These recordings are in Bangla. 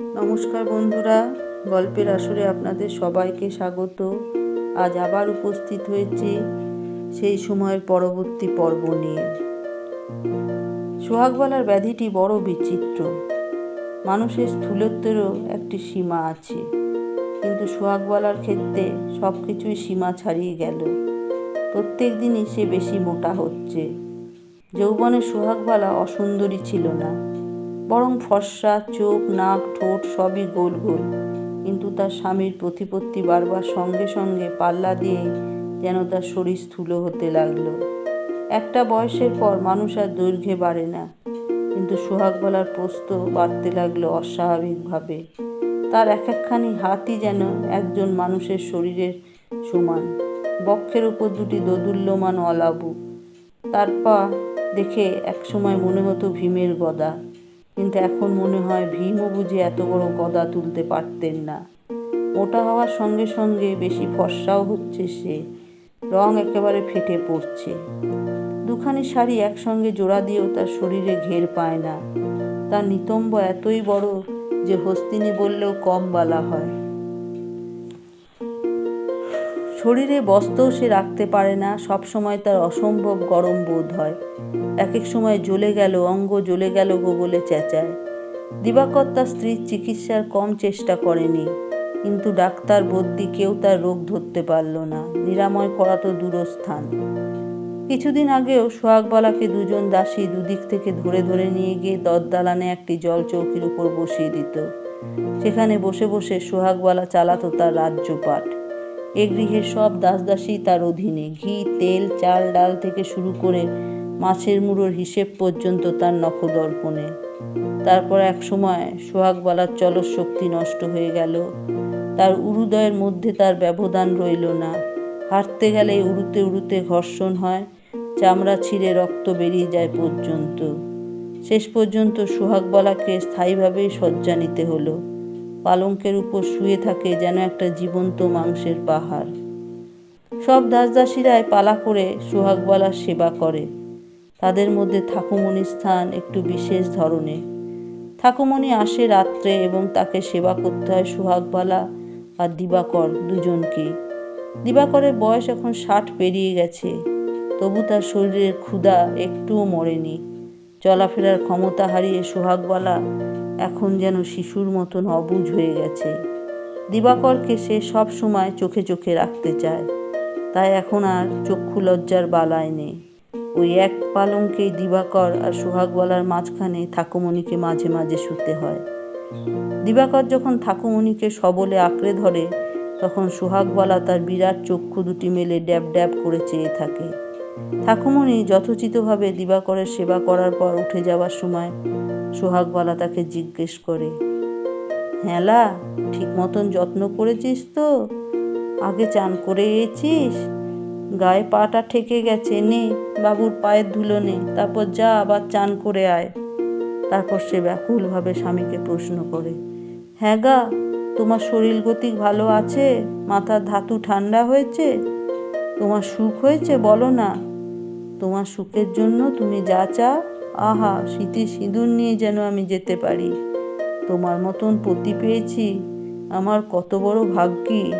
নমস্কার বন্ধুরা, গল্পের আসরে আপনাদের সবাইকে স্বাগত। আজ আবার উপস্থিত হয়েছি সেই সময়ের পরবর্তী পর্ব নিয়ে। সোহাগবালার ব্যাধিটি বড় বিচিত্র। মানুষের স্থূলত্বেরও একটি সীমা আছে। কিন্তু সোহাগবালার ক্ষেত্রে সব কিছুই সীমা ছাড়িয়ে গেল। প্রত্যেক দিনই সে বেশি মোটা হচ্ছে। যৌবনের সোহাগবালা অসুন্দরী ছিল না। বরং ফর্সা, চোখ, নাক, ঠোঁট সবই গোল গোল। কিন্তু তার স্বামীর প্রতিপত্তি বারবার সঙ্গে সঙ্গে পাল্লা দিয়ে যেন তার শরীর স্থূল হতে লাগল। একটা বয়সের পর মানুষ আর দৈর্ঘ্যে বাড়ে না। কিন্তু সোহাগ বলার প্রস্ত বাড়তে লাগল অস্বাভাবিকভাবে। তার এক একখানি হাতই যেন একজন মানুষের শরীরের সমান। বক্ষের উপর দুটি দোদুল্যমান অলাবু। তার পা দেখে একসময় মনে হতো ভীমের গদা। কিন্তু এখন মনে হয় ভীমও বুঝে এত বড় গদা তুলতে পারতেন না। ওটা হওয়ার সঙ্গে সঙ্গে বেশি ফর্সাও হচ্ছে সে। রং একেবারে ফেটে পড়ছে। দুখানি শাড়ি একসঙ্গে জোড়া দিয়েও তার শরীরে ঘের পায় না। তার নিতম্ব এতই বড় যে হস্তিনী বললেও কম বলা হয়। শরীরে বস্ত্রও সে রাখতে পারে না, সব সময় তার অসম্ভব গরম বোধ হয়। এক এক সময় জ্বলে গেল, অঙ্গ জ্বলে গেল গো বলে চেঁচায়। দিবাকর তার স্ত্রীর চিকিৎসার কম চেষ্টা করেনি, কিন্তু ডাক্তার বদ্যি কেউ তার রোগ ধরতে পারল না। নিরাময় করা তো দূরস্থান। কিছুদিন আগেও সোহাগবালাকে দুজন দাসী দুদিক থেকে ধরে ধরে নিয়ে গিয়ে দরদালানে একটি জল চৌকির উপর বসিয়ে দিত। সেখানে বসে বসে সোহাগবালা চালাতো তার রাজ্যপাট। এ গৃহের সব দাসদাসী তার অধীনে। ঘি, তেল, চাল, ডাল থেকে শুরু করে মাছের মুড়োর হিসেব পর্যন্ত তার নখদর্পণে। তারপর এক সময় সোহাগবালার চলস শক্তি নষ্ট হয়ে গেল। তার উরুদয়ের মধ্যে তার ব্যবধান রইল না। হাঁটতে গেলে উড়ুতে উড়ুতে ঘর্ষণ হয়, চামড়া ছিঁড়ে রক্ত বেরিয়ে যায় পর্যন্ত। শেষ পর্যন্ত সোহাগবালাকে স্থায়ীভাবেই শয্যা নিতে হলো। পালঙ্কের উপর শুয়ে থাকে যেন একটা জীবন্ত মাংসের পাহাড়। সব দাসদাসীরাই পালা করে সোহাগবালার সেবা করে। তাদের মধ্যে ঠাকুমণির স্থান একটু বিশেষ ধরনের। ঠাকুমণি আসে রাত্রে এবং তাকে সেবা করতে হয় সোহাগবালা আর দিবাকর দুজনকে। দিবাকরের বয়স এখন ষাট পেরিয়ে গেছে, তবু তার শরীরের ক্ষুধা একটুও মরেনি। চলাফেরার ক্ষমতা হারিয়ে সোহাগবালা এখন যেন শিশুর মতন অবুঝ হয়ে গেছে। দিবাকরকে সে সব সময় চোখে চোখে রাখতে চায়। তাই এখন আর চক্ষু লজ্জার বালায় নেই। ওই এক পালঙ্কেই দিবাকর আর সোহাগবালার মাঝখানে ঠাকুমণিকে মাঝে মাঝে শুতে হয়। দিবাকর যখন ঠাকুমণিকে সবলে আঁকড়ে ধরে, তখন সোহাগবালা তার বিরাট চক্ষু দুটি মেলে ড্যাব ড্যাব করে চেয়ে থাকে। ঠাকুমণি যথোচিতভাবে দিবাকরের সেবা করার পর উঠে যাওয়ার সময় সোহাগবালা তাকে জিজ্ঞেস করে হ্যাঁলা ঠিক মতন যত্ন করেছিস তো? আগে চান করে এছিস গায়ে পাটা ঠেকে গেছে নে, বাবুর পায়ের ধুলো নে, তারপর যা, আবার চান করে আয়। তারপর সে ব্যাকুলভাবে স্বামীকে প্রশ্ন করে হ্যাঁ গা, তোমার শরীর গতি ভালো আছে? মাথার ধাতু ঠান্ডা হয়েছে? তোমার সুখ হয়েছে বলো না? তোমার সুখের জন্য তুমি যা চাও আহা, স্মৃতি সিঁদুর নিয়ে যেন আমি যেতে পারি। তোমার মতন পতি পেয়েছি, আমার কত বড় ভাগ্যি।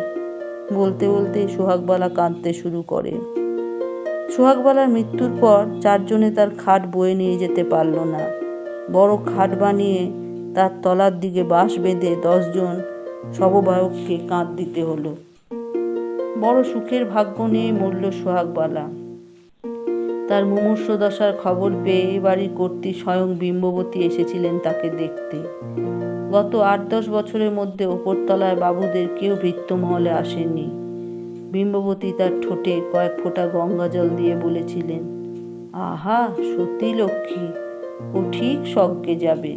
বলতে বলতে সোহাগবালা কাঁদতে শুরু করে। সোহাগবালার মৃত্যুর পর চারজনে তার খাট বয়ে নিয়ে যেতে পারল না। বড় খাট বানিয়ে তার তলার দিকে বাঁশ বেঁধে দশজন সববায়ককে কাঁদ দিতে হলো। বড় সুখের ভাগ্য নিয়ে মরল সোহাগবালা। তার মুমূর্ষ দশার খবর পেয়ে বাড়ির কর্তৃ স্বয়ং বিম্ববতী এসেছিলেন তাকে দেখতে। গত আট দশ বছরের মধ্যে ওপরতলায় বাবুদের কেউ ভৃত্যমহলে আসেনি বিম্ববতী তার ঠোঁটে কয়েক ফোঁটা গঙ্গা জল দিয়ে বলেছিলেন, আহা, সত্যি লক্ষ্মী, ও ঠিক স্বর্গে যাবে।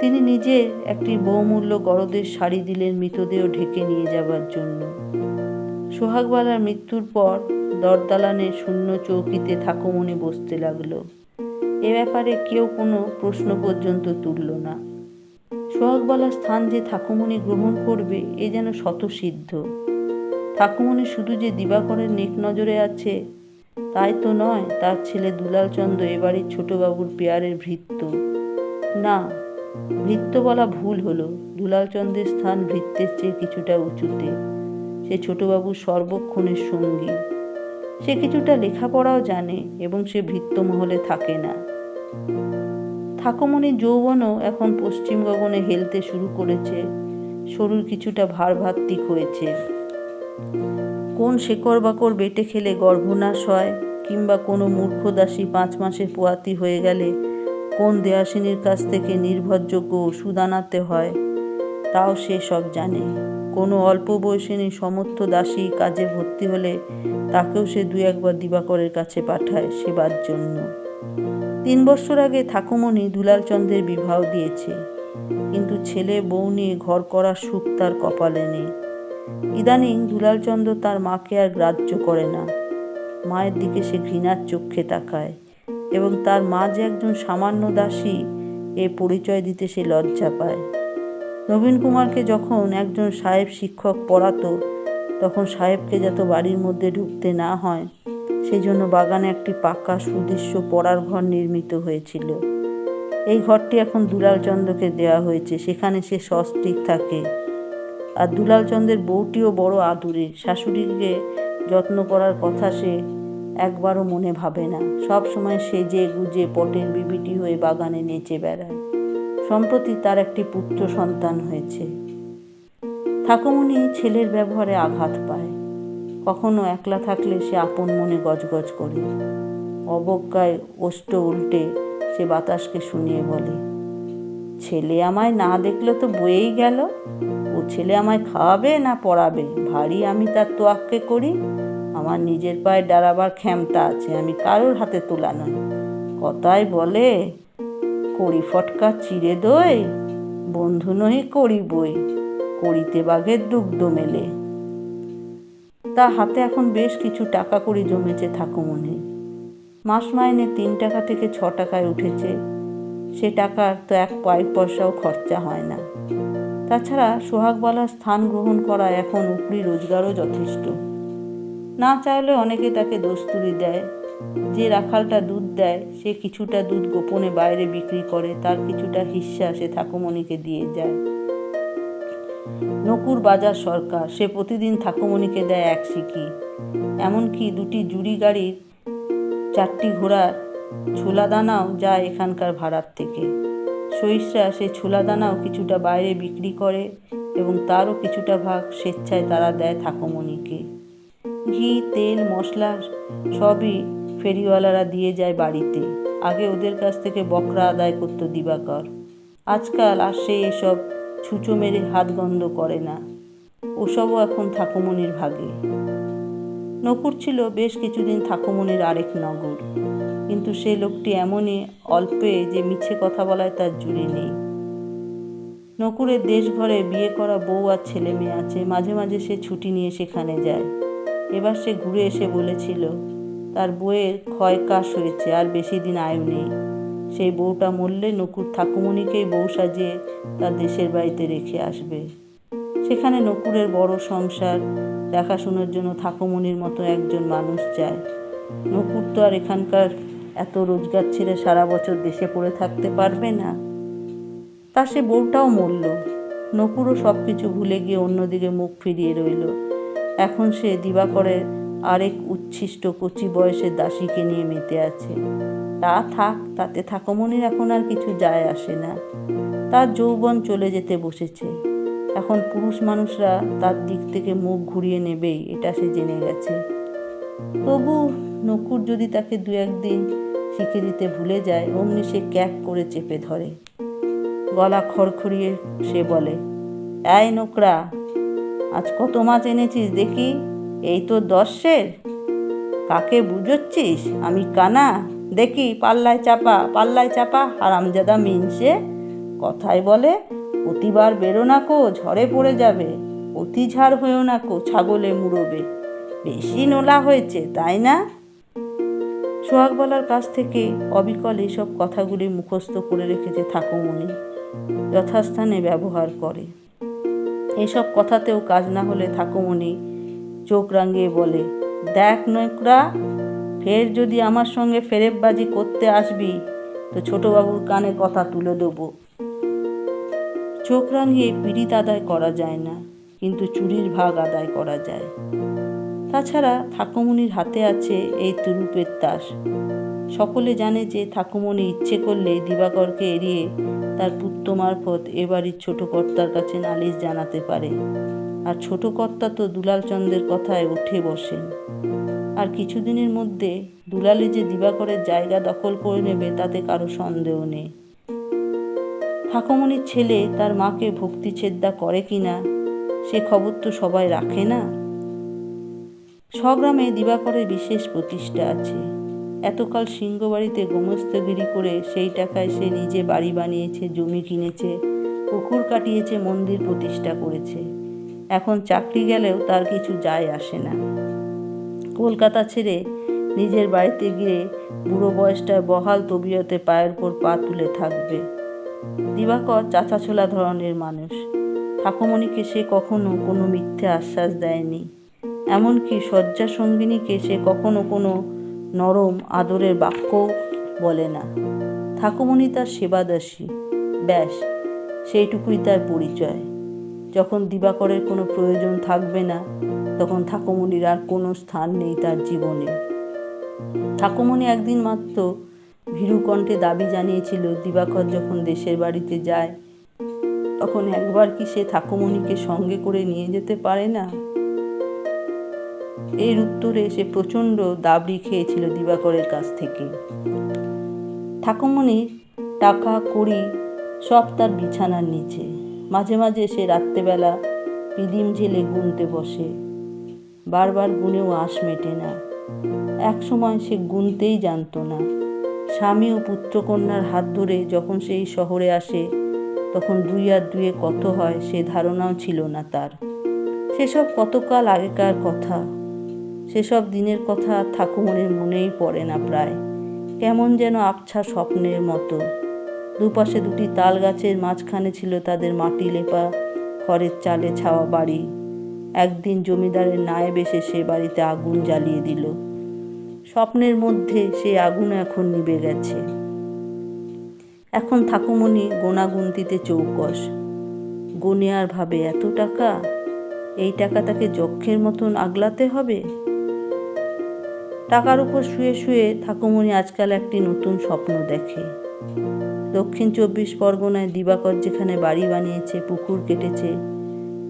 তিনি নিজে একটি বহুমূল্য গরদের শাড়ি দিলেন মৃতদেহ ঢেকে নিয়ে যাবার জন্য। সোহাগবালার মৃত্যুর পর দরদালানে শূন্য চৌকিতে ঠাকুমণি বসতে লাগল। এ ব্যাপারে কেউ কোনো প্রশ্ন পর্যন্ত তুলল না। সোহাগবালার স্থান যে ঠাকুমণি গ্রহণ করবে, এ যেন শতসিদ্ধ ঠাকুমণি শুধু যে দিবাকরের নেক নজরে আছে, তাই তো নয়, তার ছেলে দুলালচন্দ্র এবাড়ির ছোটবাবুর পেয়ারের ভৃত্য। না, ভৃত্য বলা ভুল হলো। দুলালচন্দ্রের স্থান ভৃত্যের চেয়ে কিছুটা উঁচুতে। সে ছোটবাবুর সর্বক্ষণের সঙ্গী। সে কিছুটা লেখাপড়াও জানে এবং সে ভৃত্য মহলে থাকে না। ঠাকুমণির যৌবনও এখন পশ্চিম গগনে হেলতে শুরু করেছে। শরীর কিছুটা ভারভাত্তিক হয়েছে। কোন শেকড় বাকড় বেটে খেলে গর্ভনাশ হয় কিংবা কোনো মূর্খদাসী পাঁচ মাসে পোয়াতি হয়ে গেলে কোন দেয়াসিনীর কাছ থেকে নির্ভরযোগ্য ওষুধ আনাতে হয়, তাও সে সব জানে। কোনো অল্প বয়সিনী সমর্থ দাসী কাজে ভর্তি হলে তাকেও সে দু একবার দিবাকরের কাছে পাঠায় সেবার জন্য। তিন বছর আগে ঠাকুমণি দুলালচন্দ্রের বিবাহ দিয়েছে। কিন্তু ছেলে, বউ নিয়ে ঘর করার সুখ তার কপালে নেই। ইদানিং দুলালচন্দ্র তার মাকে আর গ্রাহ্য করে না। মায়ের দিকে সে ঘৃণার চক্ষে তাকায় এবং তার মা যে একজন সামান্য দাসী, এ পরিচয় দিতে সে লজ্জা পায়। নবীন কুমারকে যখন একজন সাহেব শিক্ষক পড়াতো, তখন সাহেবকে যাতে বাড়ির মধ্যে ঢুকতে না হয় সেই জন্য বাগানে একটি পাকা সুদৃশ্য পড়ার ঘর নির্মিত হয়েছিল। এই ঘরটি এখন দুলালচন্দ্রকে দেওয়া হয়েছে, সেখানে সে সস্ত্রিক থাকে। আর দুলালচন্দ্রের বউটিও বড় আদুরে, শাশুড়িকে যত্ন করার কথা সে একবারও মনে ভাবে না। সব সময় সেজে গুজে পটের বিবিটি হয়ে বাগানে নেচে বেড়ায়। সম্প্রতি তার একটি পুত্র সন্তান হয়েছে। ঠাকুমণি ছেলের ব্যবহারে আঘাত পায়। কখনো একলা থাকলে সে আপন মনে গজগজ করে। অবজ্ঞায় ওষ্ঠ উল্টে সে বাতাসকে শুনিয়ে বলে, ছেলে আমায় না দেখলে তো বয়েই গেল। ও ছেলে আমায় খাওয়াবে না পড়াবে? ভারী আমি তার তোয়াক্কে করি। আমার নিজের পায়ে দাঁড়াবার ক্ষমতা আছে, আমি কারোর হাতে তোলা নয় কথায় বলে কড়ি ফটকা চিড়ে দই, বন্ধু নহি করি বই, করিতে বাঘের দুগ্ধ মেলে। তা হাতে এখন বেশ কিছু টাকা করি জমেছে ঠাকুমনি। মাস মাইনে তিন টাকা থেকে ছ টাকায় উঠেছে। সে টাকার তো এক পাই পয়সাও খরচা হয় না। তাছাড়া সোহাগবালার স্থান গ্রহণ করা এখন উপরি রোজগারও যথেষ্ট। না চাইলে অনেকে তাকে দস্তুরি দেয়। যে রাখালটা দুধ দেয়, সে কিছুটা দুধ গোপনে বাইরে বিক্রি করে, তার কিছুটা হিস্সা সে ঠাকুমণিকে দিয়ে যায়। নকুর বাজার সরকার, সে প্রতিদিন ঠাকুমণিকে দেয় এক সিকি। এমনকি দুটি জুড়ি গাড়ির চারটি ঘোড়ার ছোলা দানাও যায় এখানকার ভাড়ার থেকে। সহিসরা সে ছোলা দানাও কিছুটা বাইরে বিক্রি করে এবং তারও কিছুটা ভাগ স্বেচ্ছায় তারা দেয় ঠাকুমণিকে। ঘি, তেল মশলা সবই ফেরিওয়ালারা দিয়ে যায় বাড়িতে। আগে ওদের কাছ থেকে বকরা আদায় করতো দিবাকর। আজকাল আর সে এসব ছুঁচো মেরে হাত গন্ধ করে না। ওসবও এখন ঠাকুমণির ভাগে। নকুর ছিল বেশ কিছুদিন ঠাকুমণির আরেক নগর। কিন্তু সে লোকটি এমনই অল্পে যে মিছে কথা বলায় তার জুড়ি নেই। নকুরের দেশ ঘরে বিয়ে করা বউ আর ছেলে মেয়ে আছে, মাঝে মাঝে সে ছুটি নিয়ে সেখানে যায়। এবার সে ঘুরে এসে বলেছিল তার বউয়ের ক্ষয় কাশ হয়েছে আর বেশি দিন আয়ু নেই। সেই বউটা মরলে নকুর ঠাকুমণিকেই বউ সাজিয়ে তার দেশের বাড়িতে রেখে আসবে। সেখানে নকুরের বড় সংসার, দেখাশোনার জন্য ঠাকুমণির মতো একজন মানুষ চায় নকুর তো আর এখানকার এত রোজগার ছেড়ে সারা বছর দেশে পড়ে থাকতে পারবে না। তা সে বউটাও মরল। নকুরও সব কিছু ভুলে গিয়ে অন্যদিকে মুখ ফিরিয়ে রইল। এখন সে দিবাকরের আরেক উচ্ছিষ্ট কচি বয়সের দাসীকে নিয়ে মেতে আছে। তা থাক, তাতে থাকমনির এখন আর কিছু যায় আসে না। তার যৌবন চলে যেতে বসেছে। এখন পুরুষ মানুষরা তার দিক থেকে মুখ ঘুরিয়ে নেবেই, এটা সে জেনে গেছে। তবু নকুর যদি তাকে দু একদিন শিখে দিতে ভুলে যায়, অমনি সে ক্যাক করে চেপে ধরে। গলা খড়খড়িয়ে সে বলে, এই নোকরা আজ কত মাছ এনেছিস দেখি? এই তো দশের। কাকে বুঝোচ্ছিস? আমি কানা। দেখি পাল্লায় চাপা পাল্লায় চাপা, হারামজাদা মিনসে কথায় বলে, প্রতিবার বেরো না কো, ঝড়ে পড়ে যাবে। অতি ঝাড় হয়েও না কো, ছাগলে মুড়োবে। বেশি নোলা হয়েছে, তাই না? সোহাগবালার কাছ থেকে অবিকল এইসব কথাগুলি মুখস্থ করে রেখেছে ঠাকুমণি যথাস্থানে ব্যবহার করে। এসব কথাতেও কাজ না হলে ঠাকুমণি চোখ রাঙিয়ে বলে, দেখ নৈকরা ফের যদি আমার সঙ্গে ফেরেববাজি করতে আসবি, তো ছোটবাবুর কানে কথা তুলে দেবো। চোখ রাঙিয়ে পীড়িত আদায় করা যায় না, কিন্তু চুরির ভাগ আদায় করা যায়। তাছাড়া ঠাকুমনির হাতে আছে এই তুরুপের তাস। সকলে জানে যে ঠাকুমনি ইচ্ছে করলে দিবাকরকে এড়িয়ে তার পুত্র মারফত এ বাড়ির ছোট কর্তার কাছে নালিশ জানাতে পারে। আর ছোট কর্তা তো দুলাল চন্দ্রের কথায় উঠে বসেন। আর কিছুদিনের মধ্যে দুলালে যে দিবাকরের জায়গা দখল করে নেবে, তাতে কারও সন্দেহ নেই। ঠাকুমনির ছেলে তার মাকে ভক্তি ছেদ্দা করে কিনা সে খবর তো সবাই রাখে না? স্বগ্রামে দিবাকরের বিশেষ প্রতিষ্ঠা আছে। এতকাল সিংহবাড়িতে গোমস্তগিরি করে সেই টাকায় সে নিজে বাড়ি বানিয়েছে, জমি কিনেছে, পুকুর কাটিয়েছে, মন্দির প্রতিষ্ঠা করেছে। এখন চাকরি গেলেও তার কিছু যায় আসে না। কলকাতা ছেড়ে নিজের বাড়িতে গিয়ে বুড়ো বয়সটায় বহাল তবিয়তে পায়ের উপর পা তুলে থাকবে। দিবাকর চাচাছোলা ধরনের মানুষ। ঠাকুমণিকে সে কখনো কোনো মিথ্যে আশ্বাস দেয়নি। এমনকি শয্যা সঙ্গিনীকে সে কখনো কোনো নরম আদরের বাক্যও বলে না। ঠাকুমণি তার সেবাদাসী। ব্যাস, সেইটুকুই তার পরিচয়। যখন দিবাকরের কোনো প্রয়োজন থাকবে না, তখন ঠাকুমণির আর কোনো স্থান নেই তার জীবনে। ঠাকুমণি একদিন মাত্র ভীরু কণ্ঠে দাবি জানিয়েছিল, দিবাকর যখন দেশের বাড়িতে যায়, তখন একবার কি সে ঠাকুমণিকে সঙ্গে করে নিয়ে যেতে পারে না? এর উত্তরে সে প্রচণ্ড দাবড়ি খেয়েছিল দিবাকরের কাছ থেকে। ঠাকুমণি টাকা, কড়ি সব তার বিছানার নিচে। মাঝে মাঝে সে রাত্রেবেলা পিদিম ঝেলে গুনতে বসে। বারবার গুনেও আঁশ মেটে না। এক সময় সে গুনতেই জানতো না। স্বামী ও পুত্রকন্যার হাত ধরে যখন সেই শহরে আসে, তখন দুই আর দুয়ে কত হয় সে ধারণাও ছিল না তার। সেসব কতকাল আগেকার কথা, সেসব দিনের কথা ঠাকুমনের মনেই পড়ে না প্রায়। কেমন যেন আবছা স্বপ্নের মতো। দুপাশে দুটি তাল গাছের মাঝখানে ছিল তাদের মাটি লেপা, খড়ের চালে ছাওয়া বাড়ি। একদিন জমিদারের নায়েব এসে সে বাড়িতে আগুন জ্বালিয়ে দিল। স্বপ্নের মধ্যে সেই আগুন এখন নিবে গেছে। এখন ঠাকুমণি গোনাগুন্তিতে চৌকস। গনে ভাবে, এত টাকা? এই টাকা তাকে যক্ষের মতন আগলাতে হবে? টাকার উপর শুয়ে শুয়ে ঠাকুমণি আজকাল একটি নতুন স্বপ্ন দেখে। দক্ষিণ চব্বিশ পরগনায় দিবাকর যেখানে বাড়ি বানিয়েছে, পুকুর কেটেছে,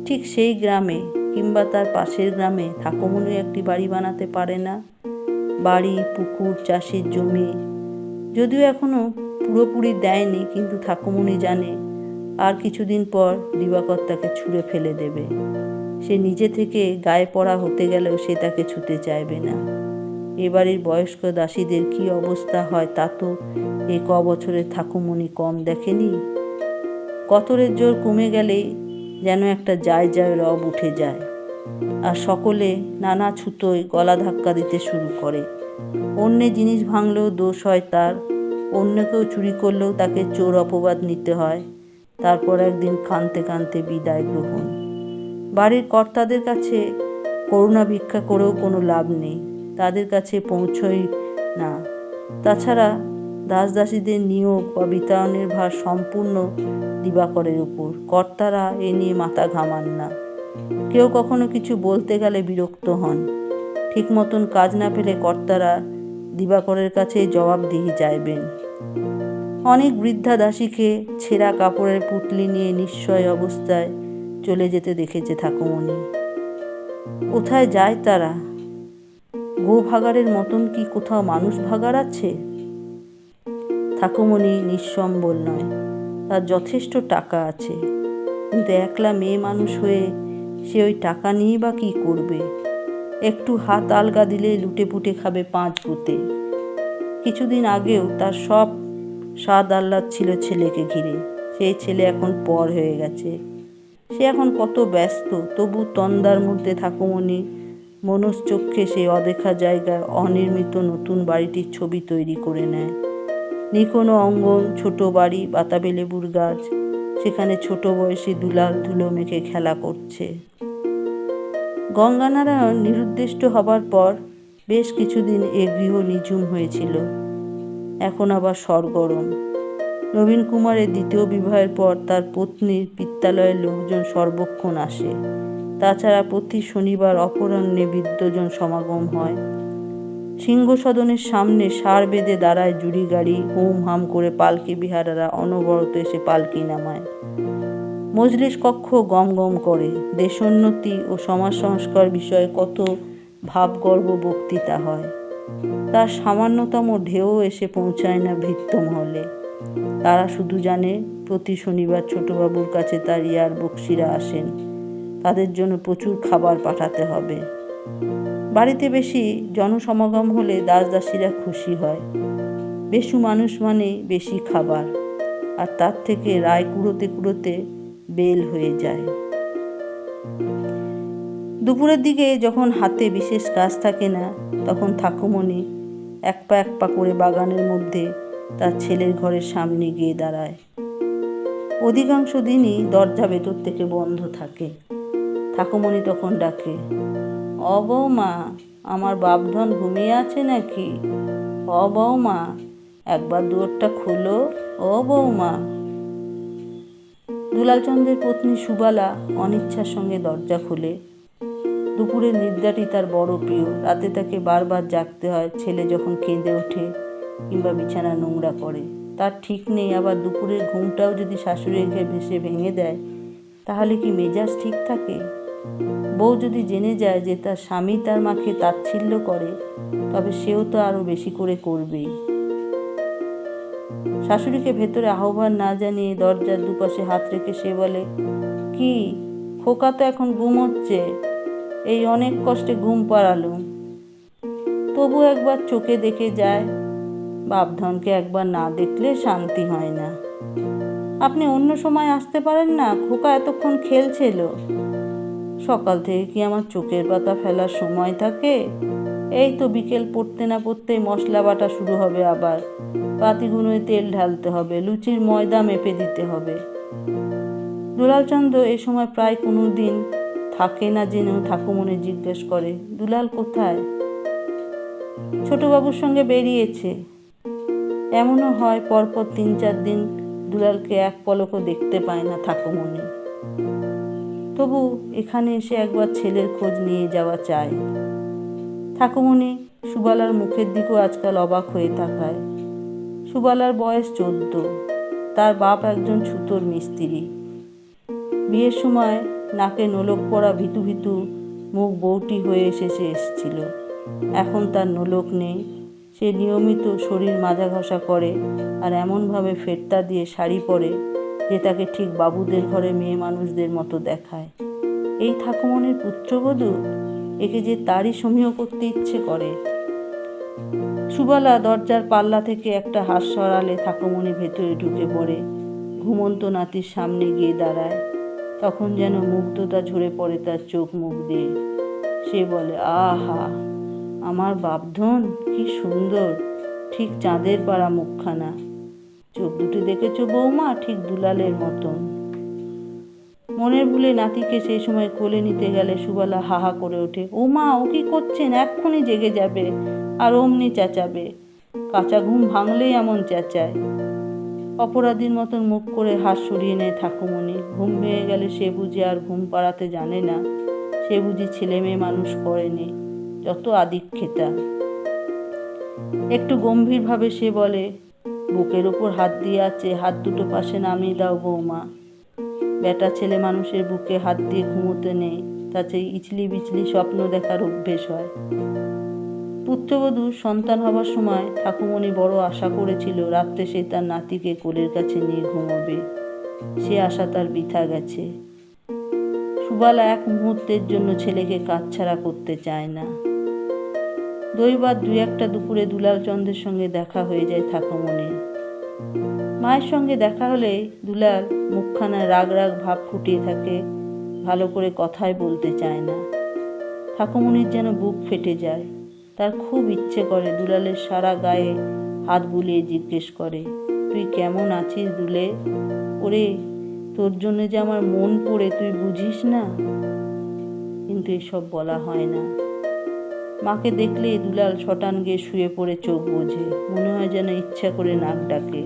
ঠিক সেই গ্রামে কিংবা তার পাশের গ্রামে ঠাকুমণি একটি বাড়ি বানাতে পারে না। বাড়ি, পুকুর, চাষের জমি যদিও এখনও পুরোপুরি দেয়নি, কিন্তু ঠাকুমণি জানে আর কিছুদিন পর দিবাকর তাকে ছুঁড়ে ফেলে দেবে। সে নিজে থেকে গায়ে পড়া হতে গেলেও সে তাকে ছুতে চাইবে না। এবারের বয়স্ক দাসীদের কি অবস্থা হয় তা তো এ ক বছরের ঠাকুমণি কম দেখেনি। কতরের জোর কমে গেলেই যেন একটা যায় যায় রব উঠে যায়। আর সকলে নানা ছুতোয় গলা ধাক্কা দিতে শুরু করে। অন্য জিনিস ভাঙলেও দোষ হয় তার, অন্য কেউ চুরি করলেও তাকে চোর অপবাদ নিতে হয়। তারপর একদিন কানতে কানতে বিদায় গ্রহণ। বাড়ির কর্তাদের কাছে করুণা ভিক্ষা করেও কোনো লাভ নেই। তাদের কাছে পৌঁছই না। তাছাড়া দাস দাসীদের নিয়োগ বা বিতরণের ভার সম্পূর্ণ দিবাকরের উপর। কর্তারা এ নিয়ে মাথা ঘামান না। কেউ কখনো কিছু বলতে গেলে বিরক্ত হন। ঠিক মতন কাজ না পেলে কর্তারা দিবাকরের কাছে জবাবদিহি চাইবেন। অনেক বৃদ্ধা দাসীকে ছেঁড়া কাপড়ের পুটলি নিয়ে নিশ্চয় অবস্থায় চলে যেতে দেখেছে ঠাকুমণি কোথায় যায় তারা? গো ভাগাড়ের মতন কি কোথাও মানুষ ভাগার আছে? ঠাকুমণি নিঃসম্বল নয়, তার যথেষ্ট টাকা আছে। কিন্তু একলা মেয়ে মানুষ হয়ে সে ওই টাকা নিয়ে বা কী করবে? একটু হাত আলগা দিলে লুটে পুটে খাবে পাঁচ পুঁতে। কিছুদিন আগেও তার সব স্বাদ আহ্লাদ ছিল ছেলেকে ঘিরে। সেই ছেলে এখন পর হয়ে গেছে। সে এখন কত ব্যস্ত, তবু তন্দার মধ্যে ঠাকুমণি মনস্চক্ষে সেই অদেখা জায়গায় অনির্মিত নতুন বাড়িটির ছবি তৈরি করে নেয়। নিকোনো অঙ্গন, ছোট বাড়ি, বাতাবি লেবুর গাছ, সেখানে ছোট বয়সী দুলাল ধুলো মেখে খেলা করছে। গঙ্গানারায়ণ নিরুদ্দিষ্ট হবার পর বেশ কিছুদিন এ গৃহ নিঝুম হয়েছিল। এখন আবার সরগরম। নবীন কুমারের দ্বিতীয় বিবাহের পর তার পত্নীর পিত্তালয়ের লোকজন সর্বক্ষণ আসে। তাছাড়া প্রতি শনিবার অপরাহ্নে বৃদ্ধজন সমাগম হয়। সিংহসদনের সামনে সার বেঁধে দাঁড়ায় জুড়ি গাড়ি, হুম হাম করে পালকি বিহারারা অনবরত এসে পালকি নামায়। মজলিস কক্ষ গম গম করে। দেশোন্নতি ও সমাজ সংস্কার বিষয়ে কত ভাবগর্ব বক্তৃতা হয়। তার সামান্যতম ঢেউ এসে পৌঁছায় না মহলে। তারা শুধু জানে, প্রতি শনিবার ছোটবাবুর কাছে তার ইয়ার বক্সিরা আসেন। তাদের জন্য প্রচুর খাবার পাঠাতে হবে। বাড়িতে বেশি জনসমাগম হলে দাস দাসীরা খুশি হয়। বেশু মানুষ মানে বেশি খাবার, আর তার থেকে রায় কুড়োতে কুড়োতে বেল হয়ে যায়। দুপুরের দিকে যখন হাতে বিশেষ কাজ থাকে না, তখন ঠাকুমণি এক পা এক পা করে বাগানের মধ্যে তার ছেলের ঘরের সামনে গিয়ে দাঁড়ায়। অধিকাংশ দিনই দরজা ভেতর থেকে বন্ধ থাকে। ঠাকুমণি তখন ডাকে, অ বৌমা, আমার বাপধন ঘুমিয়ে আছে নাকি? অ বৌমা, একবার দুয়ারটা খুলো ও বৌমা। দুলালচন্দ্রের পত্নী সুবালা অনিচ্ছার সঙ্গে দরজা খুলে। দুপুরের নিদ্রাটি তার বড় প্রিয়। রাতে তাকে বারবার জাগতে হয়, ছেলে যখন কেঁদে ওঠে কিংবা বিছানা নোংরা করে তার ঠিক নেই, আবার দুপুরের ঘুমটাও যদি শাশুড়ি ঘে ভেসে ভেঙে দেয়, তাহলে কি মেজাজ ঠিক থাকে? বউ যদি জেনে যায় যে তার স্বামী তার মাকে তাচ্ছিল্য করে, তবে সেও তো আরও বেশি করে করবেই। শাশুড়িকে ভেতরে আহ্বান না জানিয়ে দরজার দুপাশে হাত রেখে সে বলে, কি, খোকা তো এখন ঘুমোচ্ছে, এই অনেক কষ্টে ঘুম পাড়ালো। তবু একবার চোখে দেখে যায়, বাপধনকে একবার না দেখলে শান্তি হয় না। আপনি অন্য সময় আসতে পারেন না? খোকা এতক্ষণ খেলছিল। সকাল থেকে কি আমার চোখের পাতা ফেলার সময় থাকে? এই তো বিকেল পড়তে না পড়তেই মশলা বাটা শুরু হবে আবার। পাতিগুলোয় তেল ঢালতে হবে, লুচির ময়দা মেপে দিতে হবে। দুলালচন্দ্র এ সময় প্রায় কোনো দিন থাকে না জেনেও ঠাকুমনে জিজ্ঞেস করে, দুলাল কোথায়? ছোটবাবুর সঙ্গে বেরিয়েছে। এমনও হয় পরপর তিন চার দিন দুলালকে এক পলকও দেখতে পায় না ঠাকুমনি তবু এখানে এসে একবার ছেলের খোঁজ নিয়ে যাওয়া চায় ঠাকুমনি সুবালার মুখের দিকেও আজকাল অবাক হয়ে তাকায়। সুবালার বয়স চোদ্দ, তার বাপ একজন ছুতোর মিস্ত্রি। বিয়ের সময় নাকে নোলক পড়া ভিতু ভিতু মুখ বউটি হয়ে এসেছে এসেছিল। এখন তার নোলক নেই, সে নিয়মিত শরীর মাজা ঘষা করে আর এমনভাবে ফেরতা দিয়ে শাড়ি পরে যে তাকে ঠিক বাবুদের ঘরে মেয়ে মানুষদের মতো দেখায়। এই ঠাকুমনের পুত্রবধূ একে যে তারই সমীহ করতে ইচ্ছে করে। সুবালা দরজার পাল্লা থেকে একটা হাস সরালে ঠাকুমনি ভেতরে ঢুকে পড়ে, ঘুমন্ত নাতির সামনে গিয়ে দাঁড়ায়। তখন যেন মুগ্ধতা ঝরে পড়ে তার চোখ মুখ দিয়ে। সে বলে, আহা, আমার বাপধন, কি সুন্দর। ঠিক চাঁদের পাড়া মুখখানা। চোখ দুটো দেখেছ বৌমা, ঠিক দুলালের মতন। মনের ভুলে নাতিকে সেই সময় কোলে নিতে গেলে সুবালা হাহা করে ওঠে। ও মা ও কি করছেন? এক্ষুনি জেগে যাবে আর অমনি চেঁচাবে। কাঁচা ঘুম ভাঙলেই এমন চেঁচায়। অপরাধীর মতন মুখ করে হাত সরিয়ে নেয় ঠাকুমণি ঘুম ভেঙে গেলে সে বুঝি আর ঘুম পাড়াতে জানে না। সে বুঝি ছেলে মেয়ে মানুষ করেনি, যত আদিক্ষেতা। একটু গম্ভীরভাবে সে বলে বুকের ওপর হাত দিয়ে আছে, হাত দুটো পাশে নামিয়ে দাও বৌমা। বেটা ছেলে মানুষের বুকে হাত দিয়ে ঘুমোতে নেই তাতে ইচলি বিচলি স্বপ্ন দেখার অভ্যেস হয়। পুত্রবধূ সন্তান হবার সময় ঠাকুমণি বড় আশা করেছিল, রাত্রে সে তার নাতিকে কোলের কাছে নিয়ে ঘুমোবে। সে আশা তার বৃথা গেছে। সুবালা এক মুহূর্তের জন্য ছেলেকে কাজ ছাড়া করতে চায় না। দৈবার দু একটা দুপুরে দুলাল চন্দ্রের সঙ্গে দেখা হয়ে যায় ঠাকুমণির। মায়ের সঙ্গে দেখা হলে দুলাল মুখখানা রাগ রাগ ভাব ফুটিয়ে থাকে, ভালো করে কথাই বলতে চায় না। ঠাকুমণির যেন বুক ফেটে যায়। তার খুব ইচ্ছে করে দুলালের সারা গায়ে হাত বুলিয়ে জিজ্ঞেস করে, তুই কেমন আছিস দুলে ওরে, তোর জন্য যে আমার মন পড়ে, তুই বুঝিস না? কিন্তু এসব বলা হয় না। মাকে দেখলেই দুলাল শটান গিয়ে শুয়ে পড়ে চোখ বোঝে মনে হয় যেন ইচ্ছা করে নাক ডাকে।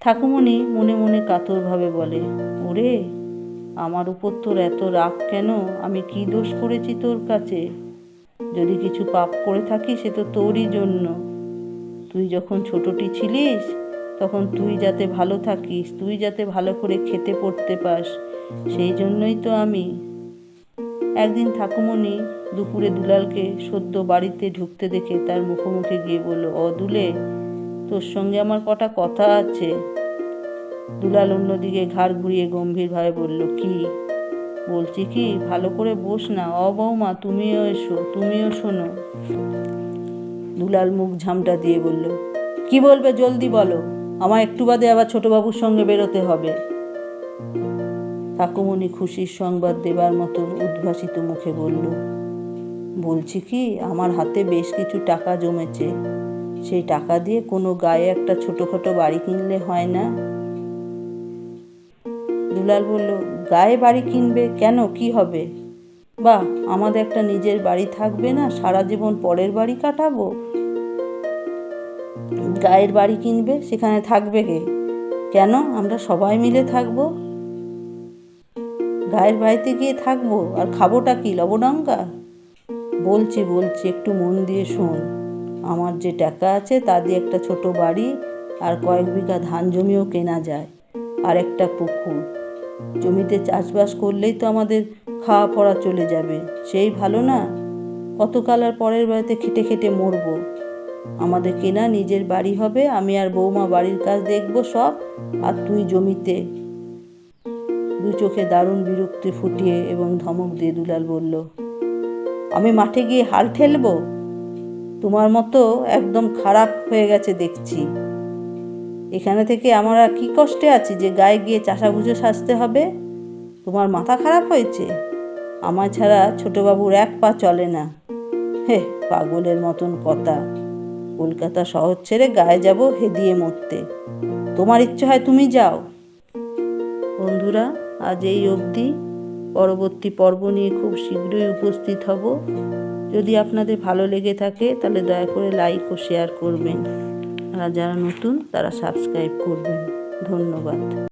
ঠাকুমণি মনে মনে কাতরভাবে বলে, ওরে, আমার উপর তোর এত রাগ কেন? আমি কি দোষ করেছি তোর কাছে? যদি কিছু পাপ করে থাকি সে তো তোরই জন্য। তুই যখন ছোটটি ছিলিস, তখন তুই যাতে ভালো থাকিস, তুই যাতে ভালো করে খেতে পড়তে পাস, সেই জন্যই তো আমি একদিন ঠাকুমণি দুপুরে দুলালকে সদ্য বাড়িতে ঢুকতে দেখে তার মুখোমুখি গিয়ে বলল, অ দুলে, তোর সঙ্গে আমার কটা কথা আছে? দুলাল অন্যদিকে ঘাড় ঘুরিয়ে গম্ভীরভাবে বলল, কি? বলছি কি, ভালো করে বস না। অ বৌমা, তুমিও এসো, তুমিও শোনো। দুলাল মুখ ঝামটা দিয়ে বলল, কি বলবে জলদি বলো। আমার একটু বাদে আবার ছোটবাবুর সঙ্গে বেরোতে হবে। ঠাকুমণি খুশির সংবাদ দেবার মতো উদ্ভাসিত মুখে বলল, বলছি কি, আমার হাতে বেশ কিছু টাকা জমেছে। সেই টাকা দিয়ে কোনো গায়ে একটা ছোটোখাটো বাড়ি কিনলে হয় না? দুলাল বলল, গায়ে বাড়ি কিনবে কেন? কি হবে? বাহ, আমাদের একটা নিজের বাড়ি থাকবে না, সারা জীবন পরের বাড়ি কাটাবো? গায়ের বাড়ি কিনবে, সেখানে থাকবে কে? কেন? আমরা সবাই মিলে থাকব? গায়ের বাড়িতে গিয়ে থাকব, আর খাবোটা কি লবডঙ্কা বলছি বলছি, একটু মন দিয়ে শোন। আমার যে টাকা আছে, তা দিয়ে একটা ছোট বাড়ি আর কয়েক বিঘা ধান জমিও কেনা যায়, আর একটা পুকুর। জমিতে চাষবাস করলেই তো আমাদের খাওয়া পড়া চলে যাবে, সেই ভালো না? কতকাল আর পরের বাড়িতে খেটে খেটে মরবো? আমাদের কেনা নিজের বাড়ি হবে, আমি আর বৌমা বাড়ির কাজ দেখব সব, আর তুই জমিতে দু চোখে দারুণ বিরক্তি ফুটিয়ে এবং ধমক দিয়ে দুলাল বলল, আমি মাঠে গিয়ে হাল ঠেলবো? তোমার মতো একদম খারাপ হয়ে গেছে দেখছি। এখানে থেকে আমরা কি কষ্টে আছি যে গায়ে গিয়ে চাষা বুঝে সাজতে হবে? তোমার মাথা খারাপ হয়েছে? আমার ছাড়া ছোটবাবুর এক পা চলে না। হে পাগলের মতন কথা। কলকাতা শহর ছেড়ে গায়ে যাব হেদিয়ে মরতে। তোমার ইচ্ছে হয় তুমি যাও। বন্ধুরা আজ এই অবধি পরবর্তী পর্ব নিয়ে খুব শীঘ্রই উপস্থিত হব। যদি আপনাদের ভালো লেগে থাকে, তাহলে দয়া করে লাইক ও শেয়ার করবেন। আর যারা নতুন, তারা সাবস্ক্রাইব করবেন। ধন্যবাদ।